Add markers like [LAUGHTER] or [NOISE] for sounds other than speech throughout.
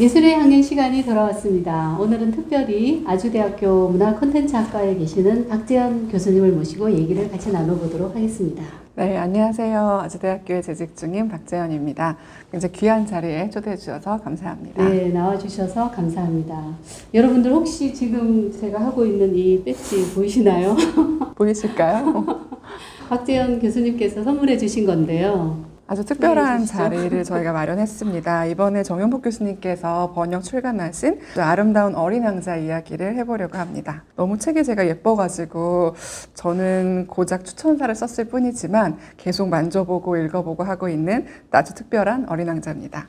예술의 향연 시간이 돌아왔습니다. 오늘은 특별히 아주대학교 문화 콘텐츠학과에 계시는 박재현 교수님을 모시고 얘기를 같이 나눠보도록 하겠습니다. 네, 안녕하세요. 아주대학교에 재직 중인 박재현입니다. 굉장히 귀한 자리에 초대해 주셔서 감사합니다. 네, 나와주셔서 감사합니다. 여러분들 혹시 지금 제가 하고 있는 이 배지 보이시나요? [LAUGHS] 보이실까요? 박재현 교수님께서 선물해 주신 건데요. 아주 특별한 보여주시죠. 자리를 저희가 마련했습니다. 이번에 정영복 교수님께서 번역 출간하신 또 아름다운 어린 왕자 이야기를 해보려고 합니다. 너무 책이 제가 예뻐가지고 저는 고작 추천사를 썼을 뿐이지만 계속 만져보고 읽어보고 하고 있는 아주 특별한 어린 왕자입니다.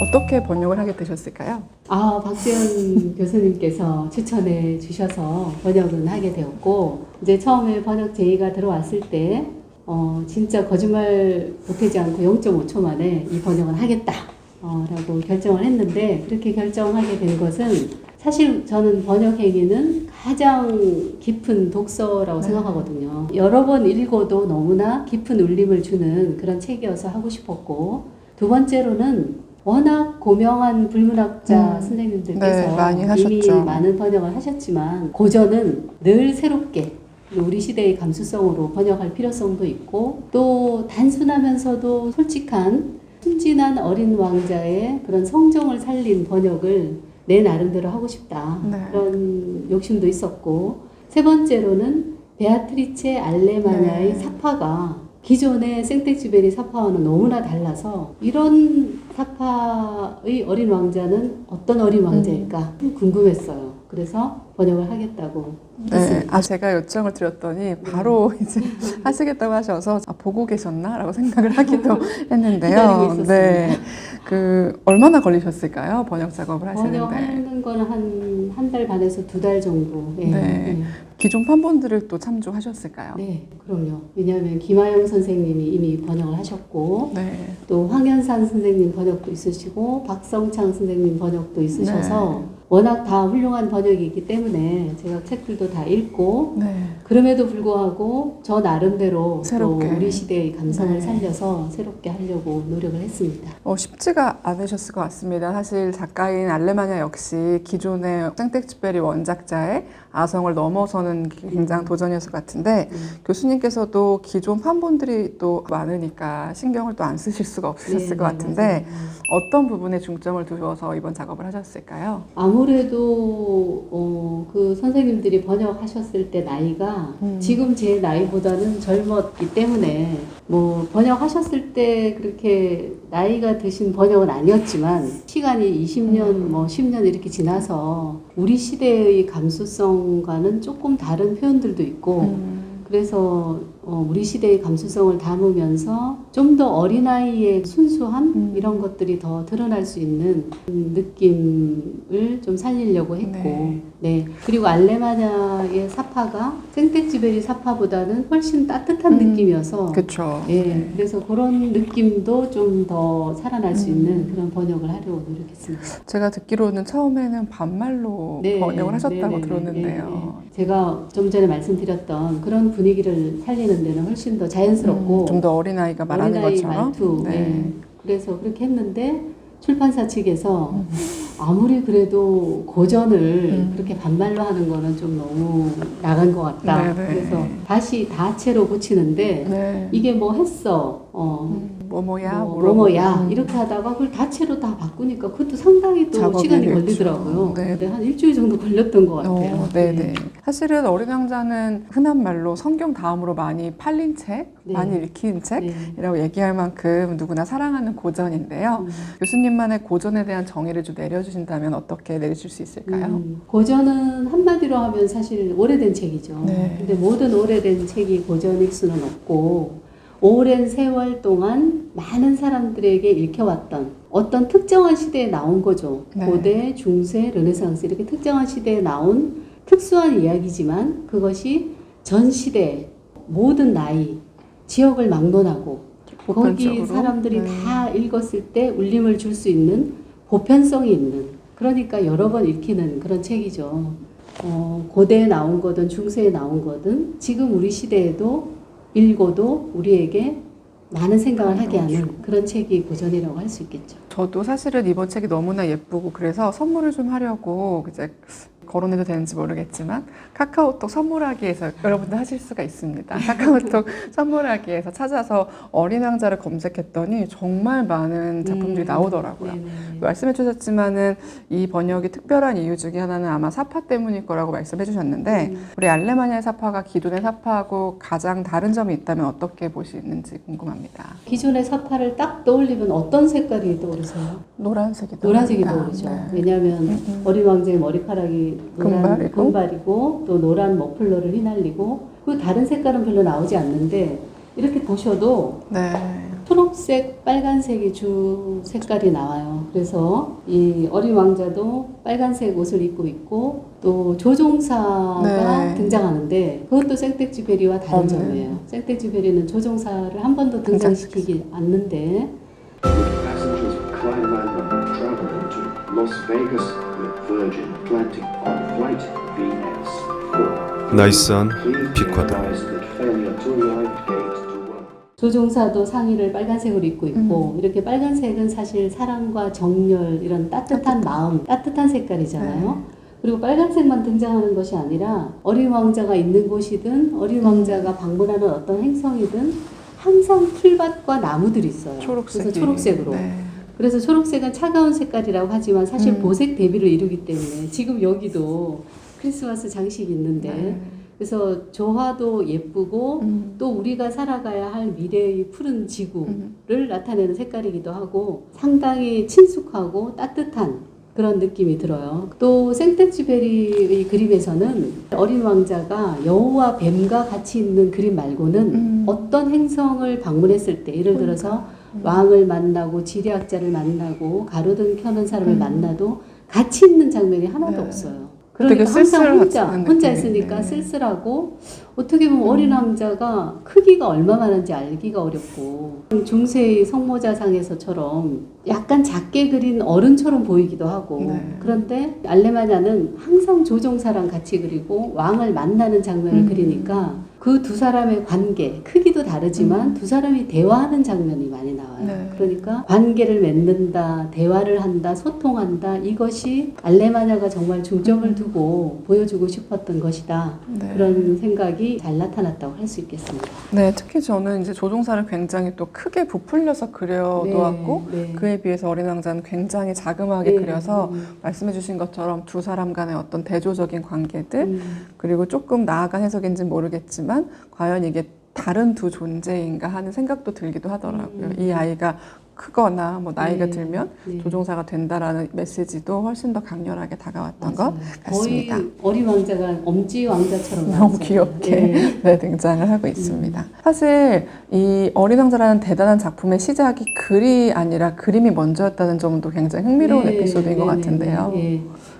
어떻게 번역을 하게 되셨을까요? 아, 박재현 [LAUGHS] 교수님께서 추천해 주셔서 번역은 하게 되었고, 이제 처음에 번역 제의가 들어왔을 때, 어, 진짜 거짓말 보태지 않고 0.5초 만에 이 번역은 하겠다. 어, 라고 결정을 했는데, 그렇게 결정하게 된 것은 사실 저는 번역 행위는 가장 깊은 독서라고 네. 생각하거든요. 여러 번 읽어도 너무나 깊은 울림을 주는 그런 책이어서 하고 싶었고, 두 번째로는 워낙 고명한 불문학자 음. 선생님들께서 네, 많이 이미 하셨죠. 많은 번역을 하셨지만 고전은 늘 새롭게 우리 시대의 감수성으로 번역할 필요성도 있고 또 단순하면서도 솔직한 순진한 어린 왕자의 그런 성정을 살린 번역을 내 나름대로 하고 싶다 네. 그런 욕심도 있었고 세 번째로는 베아트리체 알레마냐의 네. 사파가 기존의 생텍쥐베리 사파와는 너무나 달라서 이런 사파의 어린 왕자는 어떤 어린 왕자일까 궁금했어요. 그래서 번역을 하겠다고 네, 했습니다. 아 제가 요청을 드렸더니 바로 [LAUGHS] 이제 하시겠다고 하셔서 아, 보고 계셨나라고 생각을 하기도 [LAUGHS] 했는데요. 네, 그 얼마나 걸리셨을까요? 번역 작업을 하시는데 번역하는 거는 한한 달 반에서 두 달 정도. 네. 네. 기존 판본들을 또 참조하셨을까요? 네, 그럼요. 왜냐하면 김하영 선생님이 이미 번역을 하셨고 네. 또 황현산 선생님 번역도 있으시고 박성창 선생님 번역도 있으셔서 네. 워낙 다 훌륭한 번역이 있기 때문에 제가 책들도 다 읽고 네. 그럼에도 불구하고 저 나름대로 새롭게. 또 우리 시대의 감성을 네. 살려서 새롭게 하려고 노력을 했습니다. 어, 쉽지가 않으셨을 것 같습니다. 사실 작가인 알레마냐 역시 기존의 생텍쥐페리 원작자의 아성을 넘어서는 굉장한 도전이었을 것 같은데 음. 교수님께서도 기존 판본들이 또 많으니까 신경을 또 안 쓰실 수가 없으셨을 네, 것 네, 같은데 맞아요. 어떤 부분에 중점을 두셔서 이번 작업을 하셨을까요? 아무래도 어, 그 선생님들이 번역하셨을 때 나이가 음. 지금 제 나이보다는 젊었기 때문에 뭐 번역하셨을 때 그렇게 나이가 드신 번역은 아니었지만 시간이 20년 뭐 10년 이렇게 지나서 우리 시대의 감수성과는 조금 다른 표현들도 있고 음. 그래서 어, 우리 시대의 감수성을 담으면서 좀 더 어린아이의 순수함 음. 이런 것들이 더 드러날 수 있는 느낌을 좀 살리려고 했고 네. 네, 그리고 알레마냐의 사파가 생텍쥐베리 사파보다는 훨씬 따뜻한 음. 느낌이어서 그렇죠. 예, 그래서 그런 느낌도 좀 더 살아날 수 음. 있는 그런 번역을 하려고 노력했습니다. 제가 듣기로는 처음에는 반말로 네, 번역을 하셨다고 네, 네, 들었는데요. 네, 네. 제가 좀 전에 말씀드렸던 그런 분위기를 살리는 데는 훨씬 더 자연스럽고 음, 좀더 어린 아이가 말하는 어린아이 것처럼. 말투. 네. 예. 그래서 그렇게 했는데 출판사 측에서 음. 아무리 그래도 고전을 음. 그렇게 반말로 하는 거는 좀 너무 나간 것 같다. 네네. 그래서 다시 다체로 고치는데 네. 이게 뭐 했어. 어. 음, 뭐뭐야, 뭐. 뭐뭐야 음. 이렇게 하다가 그걸 다체로 다 바꾸니까 그것도 상당히 또 시간이 됐죠. 걸리더라고요. 네. 근데 한 일주일 정도 걸렸던 것 같아요. 어, 네네. 사실은 어린 왕자는 흔한 말로 성경 다음으로 많이 팔린 책, 네. 많이 읽힌 네. 책이라고 얘기할 만큼 누구나 사랑하는 고전인데요. 음. 교수님만의 고전에 대한 정의를 좀 내려주신다면 어떻게 내리실 수 있을까요? 음, 고전은 한마디로 하면 사실 오래된 책이죠. 네. 근데 모든 오래된 책이 고전일 수는 없고 오랜 세월 동안 많은 사람들에게 읽혀왔던 어떤 특정한 시대에 나온 거죠. 네. 고대, 중세, 르네상스 이렇게 특정한 시대에 나온 특수한 이야기지만 그것이 전 시대 모든 나이 지역을 막론하고 거기 보편적으로. 사람들이 네. 다 읽었을 때 울림을 줄 수 있는 보편성이 있는 그러니까 여러 번 읽히는 그런 책이죠. 어, 고대에 나온 거든 중세에 나온 거든 지금 우리 시대에도 읽어도 우리에게 많은 생각을 하게 하는 그런 책이 고전이라고 할 수 있겠죠. 저도 사실은 이번 책이 너무나 예쁘고 그래서 선물을 좀 하려고 이제 거론해도 되는지 모르겠지만 카카오톡 선물하기에서 여러분들 하실 수가 있습니다. [LAUGHS] 카카오톡 선물하기에서 찾아서 어린 왕자를 검색했더니 정말 많은 작품들이 음. 나오더라고요. 네네. 말씀해 주셨지만은 이 번역이 특별한 이유 중에 하나는 아마 사파 때문일 거라고 말씀해 주셨는데 음. 우리 알레마니아의 사파가 기존의 사파하고 가장 다른 점이 있다면 어떻게 보시는지 궁금합니다. 기존의 사파를 딱 떠올리면 어떤 색깔이 떠오르세요? 노란색이 노란색이. 떠오르죠. 네. 왜냐하면 음, 음. 어린 왕자의 머리카락이 노란 금발이고. 금발이고 또 노란 머플러를 휘날리고 그 다른 색깔은 별로 나오지 않는데 이렇게 보셔도 네. 초록색, 빨간색이 주 색깔이 나와요. 그래서 이 어린 왕자도 빨간색 옷을 입고 있고 또 조종사가 네. 등장하는데 그것도 생텍쥐베리와 다른 없네. 점이에요. 생텍쥐베리는 조종사를 한 번도 등장시키지 않는데 나이스한 one. 조종사도 상의를 빨간색으로 입고 있고 이렇게 빨간색은 사실 사랑과 정열 이런 따뜻한 마음, 따뜻한 색깔이잖아요. 그리고 빨간색만 등장하는 것이 아니라 어린 왕자가 있는 곳이든 어린 왕자가 방문하는 어떤 행성이든 항상 풀밭과 나무들이 있어요. 초록색이. 그래서 초록색으로. 네. 그래서 초록색은 차가운 색깔이라고 하지만 사실 음. 보색 대비를 이루기 때문에 지금 여기도 크리스마스 장식이 있는데 네. 그래서 조화도 예쁘고 음. 또 우리가 살아가야 할 미래의 푸른 지구를 음. 나타내는 색깔이기도 하고 상당히 친숙하고 따뜻한 그런 느낌이 들어요. 또 생텍쥐베리의 그림에서는 어린 왕자가 여우와 뱀과 같이 있는 그림 말고는 음. 어떤 행성을 방문했을 때 예를 들어서 왕을 만나고 지리학자를 만나고 가로등 켜는 사람을 음. 만나도 같이 있는 장면이 하나도 네. 없어요. 그러니까 항상 혼자 혼자 있으니까 네. 쓸쓸하고 어떻게 보면 어린 왕자가 크기가 얼마만한지 알기가 어렵고 중세의 성모자상에서처럼 약간 작게 그린 어른처럼 보이기도 하고 네. 그런데 알레마냐는 항상 조종사랑 같이 그리고 왕을 만나는 장면을 음. 그리니까 그 두 사람의 관계 크기도 다르지만 두 사람이 대화하는 장면이 많이 나와요. 음. 네. 그러니까 관계를 맺는다, 대화를 한다, 소통한다 이것이 알레마냐가 정말 중점을 두고 보여주고 싶었던 것이다. 음. 네. 그런 생각이 잘 나타났다고 할 수 있겠습니다. 네, 특히 저는 이제 조종사를 굉장히 또 크게 부풀려서 그려놓았고 네, 네. 그에 비해서 어린 왕자는 굉장히 자그마하게 네, 그려서 음, 말씀해주신 것처럼 두 사람 간의 어떤 대조적인 관계들 음, 그리고 조금 나아간 해석인지는 모르겠지만 과연 이게 다른 두 존재인가 하는 생각도 들기도 하더라고요. 음. 이 아이가 크거나 뭐 나이가 네, 들면 네. 조종사가 된다라는 메시지도 훨씬 더 강렬하게 다가왔던 것 맞아요. 거의 같습니다. 어린 왕자가 엄지 왕자처럼 너무. 귀엽게 네. [LAUGHS] 네, 등장을 하고 있습니다. 사실 이 어린 왕자라는 대단한 작품의 시작이 글이 아니라 그림이 먼저였다는 점도 굉장히 흥미로운 네, 에피소드인 것 네, 같은데요.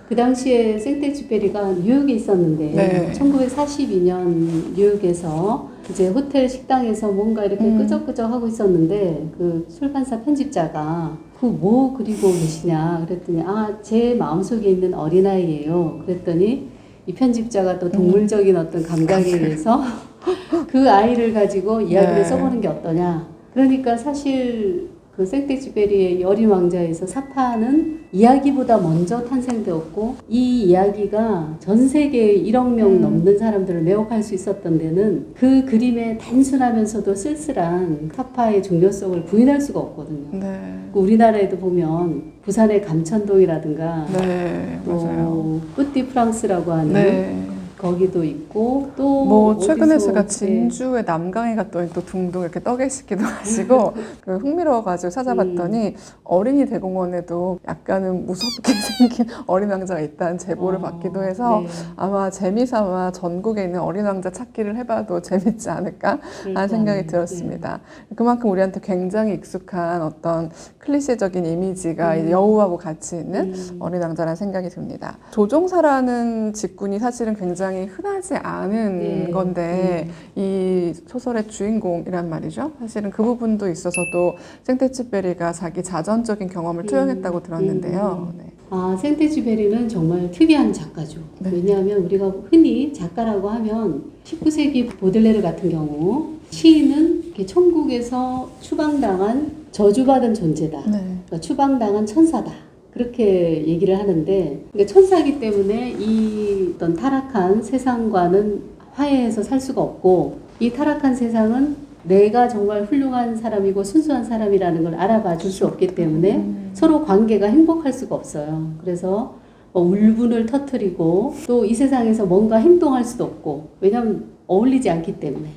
그 당시에 생텍쥐페리가 뉴욕에 있었는데 네. 1942년 뉴욕에서 이제 호텔 식당에서 뭔가 이렇게 음. 끄적끄적 하고 있었는데 그 출판사 편집자가 그 뭐 그리고 계시냐 그랬더니 아 제 마음속에 있는 어린아이예요 그랬더니 이 편집자가 또 동물적인 어떤 감각에 의해서 [LAUGHS] 그 아이를 가지고 이야기를 네. 써보는 게 어떠냐 그러니까 사실 그 생텍쥐베리의 어린 왕자에서 사파는 이야기보다 먼저 탄생되었고 이 이야기가 전 세계 1억 명 음. 넘는 사람들을 매혹할 수 있었던 데는 그 그림의 단순하면서도 쓸쓸한 사파의 중요성을 부인할 수가 없거든요. 네, 그 우리나라에도 보면 부산의 감천동이라든가 네, 맞아요. 또 뿌띠 프랑스라고 하는 네. 거기도 있고 또 뭐 최근에 제가 네. 진주의 남강에 갔더니 또 둥둥 이렇게 떠 계시기도 [LAUGHS] 하시고 그 흥미로워가지고 찾아봤더니 음. 어린이 대공원에도 약간은 무섭게 [LAUGHS] 생긴 어린 왕자가 있다는 제보를 어, 받기도 해서 네. 아마 재미삼아 전국에 있는 어린 왕자 찾기를 해봐도 재밌지 않을까 하는 생각이. 들었습니다. 그만큼 우리한테 굉장히 익숙한 어떤 클리셰적인 이미지가 음. 여우하고 같이 있는 음. 어린 왕자라는 생각이 듭니다. 조종사라는 직군이 사실은 굉장히 흔하지 않은 네. 건데 이 소설의 주인공이란 말이죠. 사실은 그 부분도 있어서도 생테츠베리가 자기 자전적인 경험을 음. 투영했다고 들었는데요. 음. 네. 아, 생테쥐베리는 정말 특이한 작가죠. 네. 왜냐하면 우리가 흔히 작가라고 하면 19세기 보들레르 같은 경우 시인은 천국에서 추방당한 저주받은 존재다. 네. 그러니까 추방당한 천사다. 그렇게 얘기를 하는데 그러니까 천사기 때문에 이 어떤 타락한 세상과는 화해해서 살 수가 없고 이 타락한 세상은 내가 정말 훌륭한 사람이고 순수한 사람이라는 걸 알아봐 줄 수 없기 때문에 음. 서로 관계가 행복할 수가 없어요. 그래서 뭐 울분을 터트리고 또 이 세상에서 뭔가 행동할 수도 없고 왜냐하면 어울리지 않기 때문에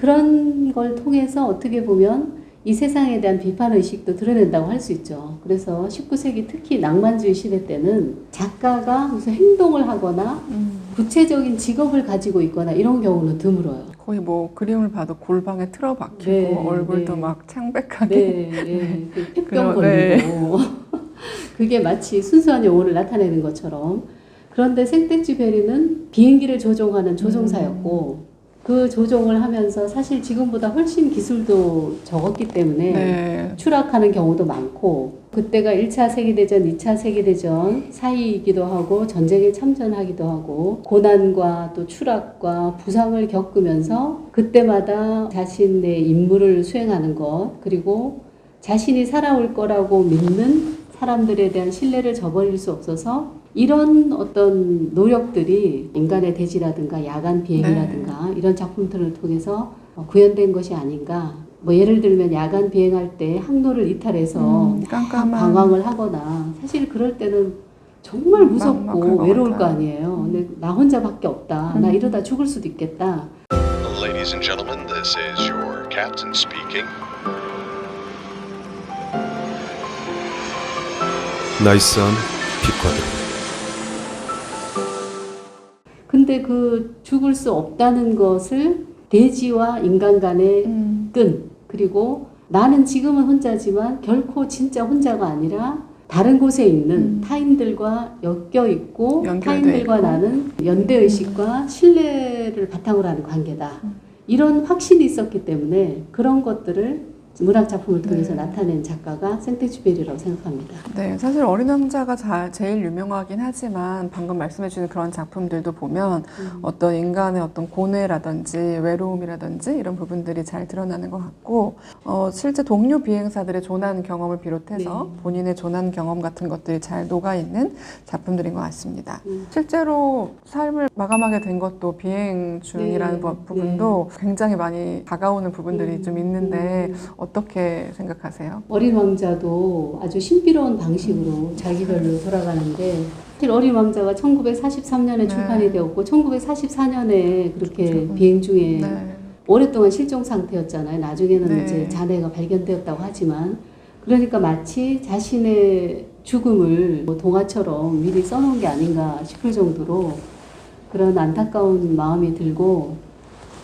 그런 걸 통해서 어떻게 보면 이 세상에 대한 비판 의식도 드러낸다고 할 수 있죠. 그래서 19세기 특히 낭만주의 시대 때는 작가가 무슨 행동을 하거나 음. 구체적인 직업을 가지고 있거나 이런 경우는 드물어요. 거의 뭐 그림을 봐도 골방에 틀어박히고 네, 얼굴도 네. 막 창백하게 네, [LAUGHS] 네. 그 폐병 그런- 네. 걸리고 [LAUGHS] 그게 마치 순수한 영혼을 나타내는 것처럼 그런데 생떼쥐 베리는 비행기를 조종하는 조종사였고 그 조종을 하면서 사실 지금보다 훨씬 기술도 적었기 때문에 네. 추락하는 경우도 많고 그때가 1차 세계대전, 2차 세계대전 사이이기도 하고 전쟁에 참전하기도 하고 고난과 또 추락과 부상을 겪으면서 그때마다 자신의 임무를 수행하는 것 그리고 자신이 살아올 거라고 믿는 사람들에 대한 신뢰를 저버릴 수 없어서 이런 어떤 노력들이 인간의 대지라든가 야간 비행이라든가 이런 작품들을 통해서 어, 구현된 것이 아닌가. 뭐 예를 들면 야간 비행할 때 항로를 이탈해서 음, 깜깜한 방황을 하거나 사실 그럴 때는 정말 무섭고 외로울 거 같아요. 아니에요. 근데 나 혼자밖에 없다. 나 음. 이러다 죽을 수도 있겠다. Ladies and gentlemen, this is your captain speaking. 나이스한 빛과들 근데 그 죽을 수 없다는 것을 대지와 인간 간의 음. 끈 그리고 나는 지금은 혼자지만 결코 진짜 혼자가 아니라 다른 곳에 있는 음. 타인들과 엮여 있고 타인들과 있고. 나는 연대 의식과 신뢰를 바탕으로 하는 관계다. 음. 이런 확신이 있었기 때문에 그런 것들을 문학 작품을 통해서 네. 나타낸 작가가 생테쥐베리라고 생각합니다. 네, 사실 어린 왕자가 자, 제일 유명하긴 하지만 방금 말씀해주신 그런 작품들도 보면 음. 어떤 인간의 어떤 고뇌라든지 외로움이라든지 이런 부분들이 잘 드러나는 것 같고 어, 실제 동료 비행사들의 조난 경험을 비롯해서 네. 본인의 조난 경험 같은 것들이 잘 녹아 있는 작품들인 것 같습니다. 음. 실제로 삶을 마감하게 된 것도 비행 중이라는 네, 부- 부분도 굉장히 많이 다가오는 부분들이 음, 좀 있는데 음. 어떻게 생각하세요? 어린 왕자도 아주 신비로운 방식으로 자기별로 돌아가는데 사실 어린 왕자가 1943년에 네. 출판이 되었고 1944년에 그렇게 그렇죠. 비행 중에 네. 오랫동안 실종 상태였잖아요. 나중에는 네. 이제 자네가 발견되었다고 하지만 그러니까 마치 자신의 죽음을 뭐 동화처럼 미리 써놓은 게 아닌가 싶을 정도로 그런 안타까운 마음이 들고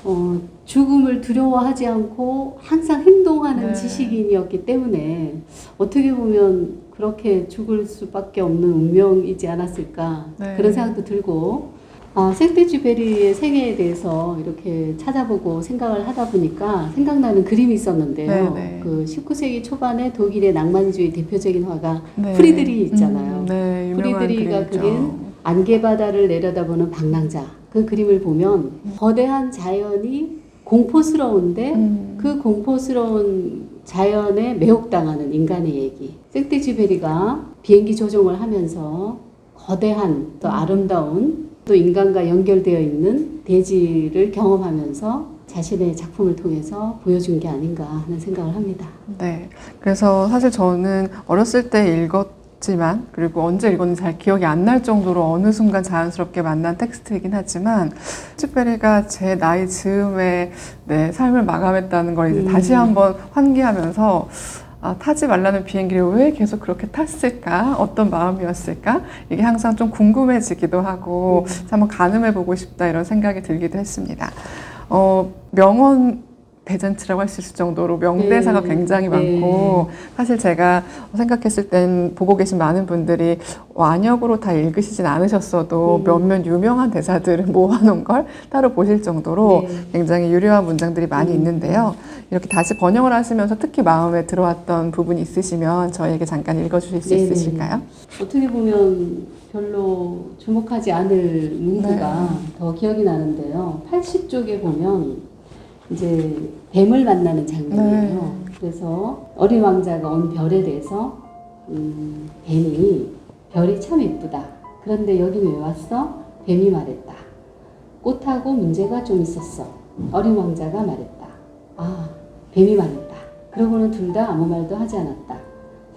어, 죽음을 두려워하지 않고 항상 행동하는 네. 지식인이었기 때문에 어떻게 보면 그렇게 죽을 수밖에 없는 운명이지 않았을까 네. 그런 생각도 들고 아, 생떼쥐베리의 생애에 대해서 이렇게 찾아보고 생각을 하다 보니까 생각나는 그림이 있었는데요. 네, 네. 그 19세기 초반에 독일의 낭만주의 대표적인 화가 네. 프리드리 있잖아요. 음, 네, 프리드리가. 그린 안개바다를 내려다보는 방랑자 그 그림을 보면 거대한 자연이 공포스러운데 음. 그 공포스러운 자연에 매혹당하는 인간의 얘기. 생떼쥐베리가 비행기 조종을 하면서 거대한 또 아름다운 또 인간과 연결되어 있는 대지를 경험하면서 자신의 작품을 통해서 보여준 게 아닌가 하는 생각을 합니다. 네. 그래서 사실 저는 어렸을 때 읽었 지만 그리고 언제 읽었는지 잘 기억이 안 날 정도로 어느 순간 자연스럽게 만난 텍스트이긴 하지만 츠베리가 제 나이 즈음에 내 삶을 마감했다는 걸 이제 음. 다시 한번 환기하면서 아, 타지 말라는 비행기를 왜 계속 그렇게 탔을까? 어떤 마음이었을까? 이게 항상 좀 궁금해지기도 하고 음. 한번 가늠해 보고 싶다 이런 생각이 들기도 했습니다. 어, 명언 대잔치라고 할 수 있을 정도로 명대사가 네. 굉장히 네. 많고 사실 제가 생각했을 땐 보고 계신 많은 분들이 완역으로 다 읽으시진 않으셨어도 음. 몇몇 유명한 대사들을 [LAUGHS] 모아놓은 걸 따로 보실 정도로 네. 굉장히 유려한 문장들이 많이 음. 있는데요. 이렇게 다시 번역을 하시면서 특히 마음에 들어왔던 부분이 있으시면 저에게 잠깐 읽어주실 수 네네. 있으실까요? 어떻게 보면 별로 주목하지 않을 문구가 네. 더 기억이 나는데요. 80쪽에 보면 이제 뱀을 만나는 장면이에요. 그래서 어린 왕자가 온 별에 대해서 음, 뱀이 별이 참 예쁘다. 그런데 여기 왜 왔어? 뱀이 말했다. 꽃하고 문제가 좀 있었어. 어린 왕자가 말했다. 아, 뱀이 말했다. 그러고는 둘 다 아무 말도 하지 않았다.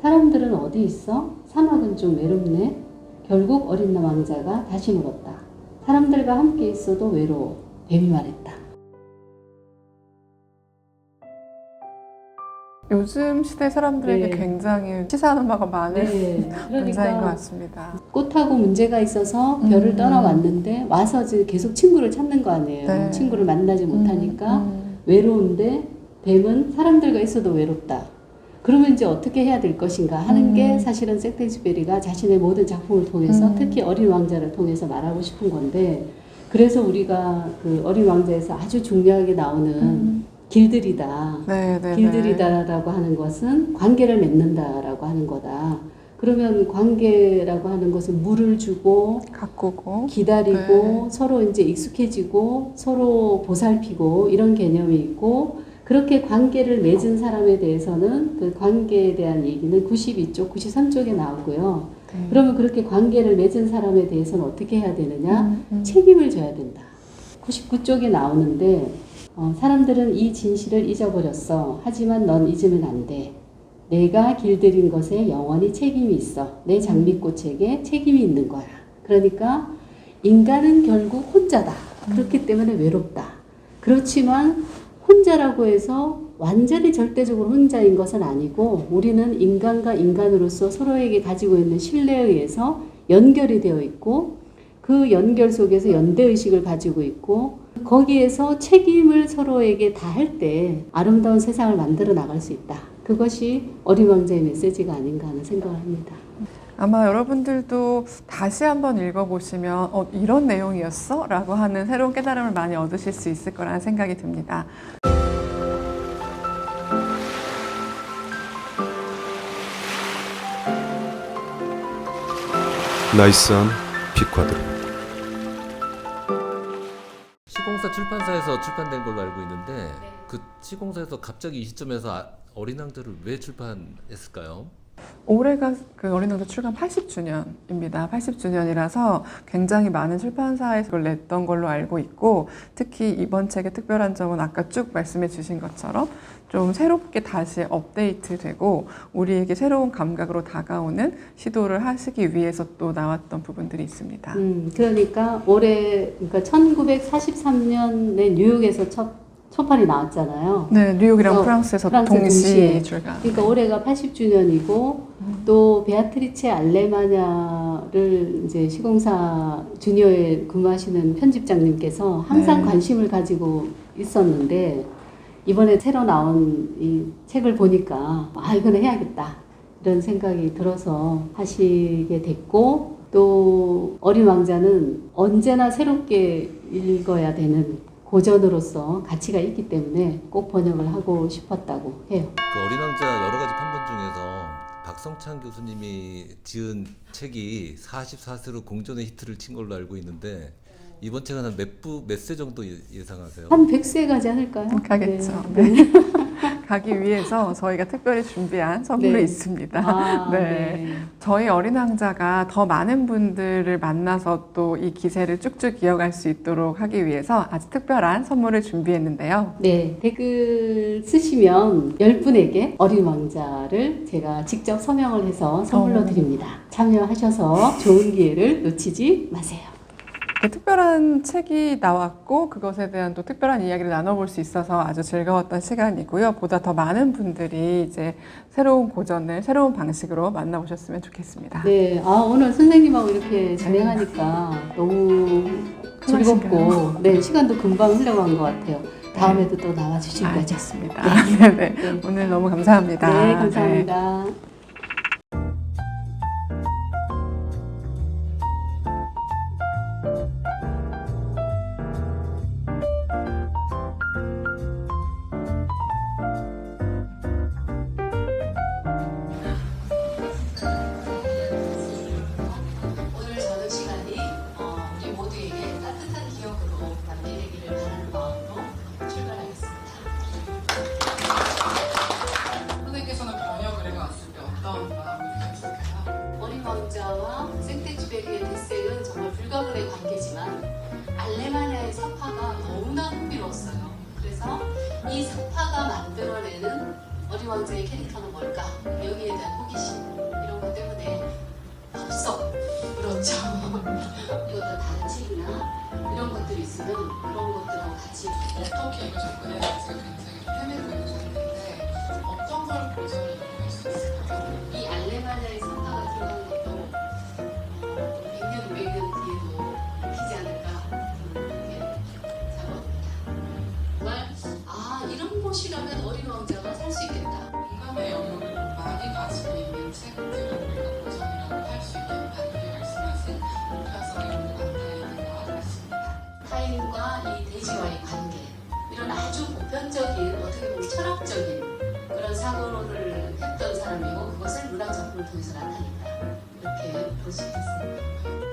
사람들은 어디 있어? 사막은 좀 외롭네. 결국 어린 왕자가 다시 물었다. 사람들과 함께 있어도 외로워. 뱀이 말했다. 요즘 시대 사람들에게 네. 굉장히 시사하는 바가 많은 네, [LAUGHS] 문장인 것 그러니까 같습니다. 꽃하고 문제가 있어서 별을 음. 떠나왔는데 와서 계속 친구를 찾는 거 아니에요. 네. 친구를 만나지 못하니까 음, 외로운데 뱀은 사람들과 있어도 외롭다. 그러면 이제 어떻게 해야 될 것인가 하는 음. 게 사실은 색텐스베리가 자신의 모든 작품을 통해서 음. 특히 어린 왕자를 통해서 말하고 싶은 건데 그래서 우리가 그 어린 왕자에서 아주 중요하게 나오는 음. 길들이다. 네, 네, 네. 길들이다라고 하는 것은 관계를 맺는다라고 하는 거다. 그러면 관계라고 하는 것은 물을 주고 가꾸고 기다리고 네. 서로 이제 익숙해지고 서로 보살피고 이런 개념이 있고 그렇게 관계를 맺은 사람에 대해서는 그 관계에 대한 얘기는 92쪽, 93쪽에 나오고요. 네. 그러면 그렇게 관계를 맺은 사람에 대해서는 어떻게 해야 되느냐? 음, 음. 책임을 져야 된다. 99쪽에 나오는데 어, 사람들은 이 진실을 잊어버렸어. 하지만 넌 잊으면 안 돼. 내가 길들인 것에 영원히 책임이 있어. 내 장미꽃에게 책임이 있는 거야. 그러니까 인간은 결국 혼자다. 그렇기 때문에 외롭다. 그렇지만 혼자라고 해서 완전히 절대적으로 혼자인 것은 아니고 우리는 인간과 인간으로서 서로에게 가지고 있는 신뢰에 의해서 연결이 되어 있고 그 연결 속에서 연대의식을 가지고 있고 거기에서 책임을 서로에게 다할 때 아름다운 세상을 만들어 나갈 수 있다. 그것이 어린 왕자의 메시지가 아닌가 하는 생각을 합니다. 아마 여러분들도 다시 한번 읽어보시면 어, 이런 내용이었어? 라고 하는 새로운 깨달음을 많이 얻으실 수 있을 거라는 생각이 듭니다. 나이스한 빛과들 시공사 출판사에서 출판된 걸로 알고 있는데 그 시공사에서 갑자기 이 시점에서 아- 어린 왕자를 왜 출판했을까요? 올해가 그 어린 왕자 출간 80주년입니다. 80주년이라서 굉장히 많은 출판사에서 그걸 냈던 걸로 알고 있고 특히 이번 책의 특별한 점은 아까 쭉 말씀해 주신 것처럼 좀 새롭게 다시 업데이트되고 우리에게 새로운 감각으로 다가오는 시도를 하시기 위해서 또 나왔던 부분들이 있습니다. 음, 그러니까 올해 그러니까 1943년에 뉴욕에서 첫 초판이 나왔잖아요. 네, 뉴욕이랑 어, 프랑스에서 프랑스 동시. 출간. 그러니까 올해가 80주년이고 또 베아트리체 알레마냐를 이제 시공사 주니어에 근무하시는 편집장님께서 항상 네. 관심을 가지고 있었는데 이번에 새로 나온 이 책을 보니까 아 이거는 해야겠다 이런 생각이 들어서 하시게 됐고 또 어린 왕자는 언제나 새롭게 읽어야 되는 고전으로서 가치가 있기 때문에 꼭 번역을 하고 싶었다고 해요. 그 어린 왕자 여러 가지 판본 중에서 박성찬 교수님이 지은 책이 44세로 공전의 히트를 친 걸로 알고 있는데 이번 책은 한몇부 몇 세 정도 예- 예상하세요? 한 100세 가지 않을까요? 가겠죠. 네. 네. [LAUGHS] 가기 위해서 저희가 특별히 준비한 선물이 네. 있습니다. 아, 네. 네. 저희 어린 왕자가 더 많은 분들을 만나서 또 이 기세를 쭉쭉 이어갈 수 있도록 하기 위해서 아주 특별한 선물을 준비했는데요. 네, 댓글 쓰시면 10분에게 어린 왕자를 제가 직접 서명을 해서 선물로 어. 드립니다. 참여하셔서 좋은 기회를 놓치지 마세요. 그 특별한 책이 나왔고 그것에 대한 또 특별한 이야기를 나눠볼 수 있어서 아주 즐거웠던 시간이고요. 보다 더 많은 분들이 이제 새로운 고전을 새로운 방식으로 만나보셨으면 좋겠습니다. 네, 아, 오늘 선생님하고 이렇게 진행하니까 너무 즐겁고, 네, 시간도 금방 흘러간 것 같아요. 다음에도 또 나와주실 거죠? 알겠습니다. [LAUGHS] 네, 네. 네. 오늘 너무 감사합니다. 네, 감사합니다. 오 어린 왕자의 캐릭터는 뭘까? 여기에 대한 호기심 이런 것 때문에 덥석 그렇죠. [LAUGHS] 이것도 다른 책이나 이런 것들이 있으면 그런 것들하고 같이 어떻게 읽으셨고요? 제가 굉장히 곳이라면 어린 왕자가 살 수 있겠다. 공감의 영역을 많이 가지고 있는 책들을 우리가 고전이라고 할 수 있는 반응이 말씀하신 나타있는 것 같습니다. 타인과 이 돼지와의 관계 이런 아주 보편적인 어떻게 보면 철학적인 그런 사고를 했던 사람이고 그것을 문학 작품을 통해서 나타낸다 이렇게 볼 수 있겠습니다.